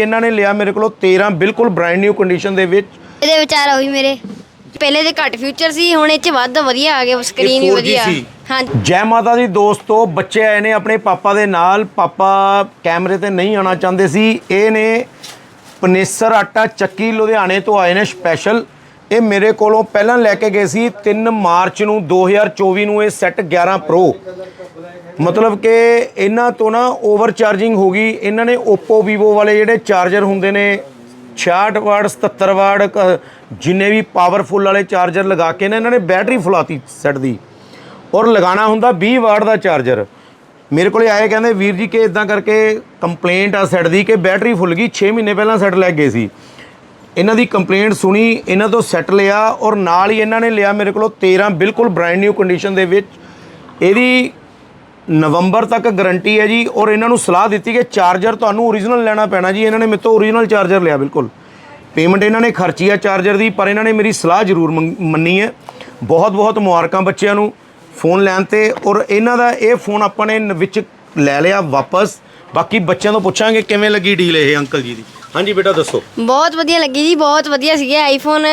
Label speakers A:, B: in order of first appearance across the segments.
A: ਇਹਨਾਂ ਨੇ ਲਿਆ ਮੇਰੇ ਕੋਲੋਂ 13 ਬਿਲਕੁਲ ਬ੍ਰਾਂਡ ਨਿਊ ਕੰਡੀਸ਼ਨ ਦੇ ਵਿੱਚ।
B: ਇਹਦੇ ਵਿਚਾਰ ਉਹੀ ਮੇਰੇ। ਪਹਿਲੇ ਦੇ ਘੱਟ ਫਿਊਚਰ ਸੀ ਹੁਣ ਇਹ ਚ ਵੱਧ ਵਧੀਆ ਆ ਗਿਆ ਸਕਰੀਨ ਵੀ
A: 4G
B: ਵਧੀਆ। ਹਾਂਜੀ
A: ਜੈ ਮਾਤਾ ਦੀ ਦੋਸਤੋ ਬੱਚੇ ਆਏ ਨੇ ਆਪਣੇ ਪਾਪਾ ਦੇ ਨਾਲ। ਪਾਪਾ ਕੈਮਰੇ ਤੇ ਨਹੀਂ ਆਉਣਾ ਚਾਹੁੰਦੇ ਸੀ। ਇਹ ਨੇ ਪਨੇਸਰ ਆਟਾ ਚੱਕੀ ਲੁਧਿਆਣੇ ਤੋਂ ਆਏ ਨੇ ਸਪੈਸ਼ਲ ਇਹ ਮੇਰੇ ਕੋਲੋਂ ਪਹਿਲਾਂ ਲੈ ਕੇ ਗਏ ਸੀ 3 ਮਾਰਚ ਨੂੰ 2024 ਨੂੰ ਇਹ ਸੈੱਟ 11 ਪ੍ਰੋ। ਮਤਲਬ ਕਿ ਇਹਨਾਂ ਤੋਂ ਨਾ ਓਵਰ ਚਾਰਜਿੰਗ ਹੋ ਗਈ। ਇਹਨਾਂ ਨੇ Oppo Vivo ਵਾਲੇ ਜਿਹੜੇ ਚਾਰਜਰ ਹੁੰਦੇ ਨੇ 66 ਵਾਟ 77 ਵਾਟ, ਕ- ਜਿੰਨੇ ਵੀ ਪਾਵਰਫੁੱਲ ਵਾਲੇ ਚਾਰਜਰ ਲਗਾ ਕੇ ਨਾ ਇਹਨਾਂ ਨੇ ਬੈਟਰੀ ਫੁਲਾਤੀ ਸੈੱਟ ਦੀ। ਔਰ ਲਗਾਉਣਾ ਹੁੰਦਾ 20 ਵਾਟ ਦਾ ਚਾਰਜਰ। ਮੇਰੇ ਕੋਲੇ ਆਏ ਕਹਿੰਦੇ, ਵੀਰ ਜੀ, ਕਿ ਇਦਾਂ ਕਰਕੇ ਕੰਪਲੇਂਟ ਆ ਸੈੱਟ ਦੀ ਕਿ ਬੈਟਰੀ ਫੁੱਲ ਗਈ। 6 ਮਹੀਨੇ ਪਹਿਲਾਂ ਸੈੱਟ ਲੈ ਗਏ ਸੀ। ਇਹਨਾਂ ਦੀ ਕੰਪਲੇਂਟ ਸੁਣੀ, ਇਹਨਾਂ ਤੋਂ ਸੈੱਟ ਲਿਆ ਔਰ ਨਾਲ ਹੀ ਇਹਨਾਂ ਨੇ ਲਿਆ ਮੇਰੇ ਕੋਲੋਂ 13 ਬਿਲਕੁਲ ਬ੍ਰਾਂਡ ਨਿਊ ਕੰਡੀਸ਼ਨ ਦੇ ਵਿੱਚ। ਇਹਦੀ ਨਵੰਬਰ ਤੱਕ ਗਾਰੰਟੀ ਹੈ ਜੀ ਔਰ ਇਹਨਾਂ ਨੂੰ ਸਲਾਹ ਦਿੱਤੀ ਕਿ ਚਾਰਜਰ ਤੁਹਾਨੂੰ ਓਰੀਜਨਲ ਲੈਣਾ ਪੈਣਾ ਜੀ। ਇਹਨਾਂ ਨੇ ਮੇਰੇ ਤੋਂ ਓਰੀਜਨਲ ਚਾਰਜਰ ਲਿਆ ਬਿਲਕੁਲ। ਪੇਮੈਂਟ ਇਹਨਾਂ ਨੇ ਖਰਚੀ ਆ ਚਾਰਜਰ ਦੀ, ਪਰ ਇਹਨਾਂ ਨੇ ਮੇਰੀ ਸਲਾਹ ਜ਼ਰੂਰ ਮੰਗ- ਮੰਨੀ ਹੈ। ਬਹੁਤ ਬਹੁਤ ਮੁਬਾਰਕਾਂ ਬੱਚਿਆਂ ਨੂੰ ਫੋਨ ਲੈਣ ਤੇ ਔਰ ਇਹਨਾਂ ਦਾ ਇਹ ਫੋਨ ਆਪਾਂ ਨੇ ਵਿੱਚ ਲੈ ਲਿਆ ਵਾਪਸ। ਬਾਕੀ ਬੱਚਿਆਂ ਤੋਂ ਪੁੱਛਾਂਗੇ ਕਿਵੇਂ ਲੱਗੀ ਡੀਲ ਇਹ, ਅੰਕਲ ਜੀ ਦੀ? ਹਾਂਜੀ ਬੇਟਾ ਦੱਸੋ।
B: ਬਹੁਤ ਵਧੀਆ ਲੱਗੀ ਜੀ ਬਹੁਤ ਵਧੀਆ ਸੀਗਾ ਆਈਫੋਨ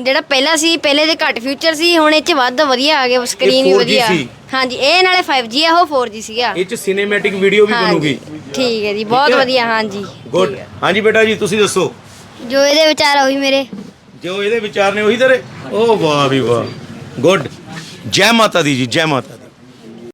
B: ਜਿਹੜਾ ਪਹਿਲਾ ਸੀ ਪਹਿਲੇ ਦੇ ਘੱਟ ਫਿਊਚਰ ਸੀ ਹੁਣ ਇਹ ਚ ਵੱਧ ਵਧੀਆ ਆ ਗਿਆ ਸਕਰੀਨ ਵੀ
A: 4G
B: ਵਧੀਆ।
A: ਸੀ।
B: ਹਾਂਜੀ ਇਹ ਨਾਲੇ 5G ਆ ਉਹ 4G ਸੀਗਾ।
A: ਇਹ ਚ ਸਿਨੇਮੈਟਿਕ ਵੀਡੀਓ ਵੀ ਬਣੂਗੀ।
B: ਹਾਂਜੀ ਠੀਕ ਹੈ ਜੀ ਬਹੁਤ
A: ਹੈ?
B: ਵਧੀਆ ਹਾਂਜੀ।
A: ਗੁੱਡ ਹਾਂਜੀ ਬੇਟਾ ਜੀ ਤੁਸੀਂ ਦੱਸੋ।
B: ਜੋ ਇਹਦੇ ਵਿਚਾਰ ਉਹੀ ਮੇਰੇ।
A: ਜੋ ਇਹਦੇ ਵਿਚਾਰ ਨੇ ਉਹੀ ਤੇਰੇ? ਓ ਵਾਹ ਵੀ ਵਾਹ। ਗੁੱਡ ਜੈ ਮਾਤਾ ਦੀ ਜੀ ਜੈ ਮਾਤਾ ਦੀ।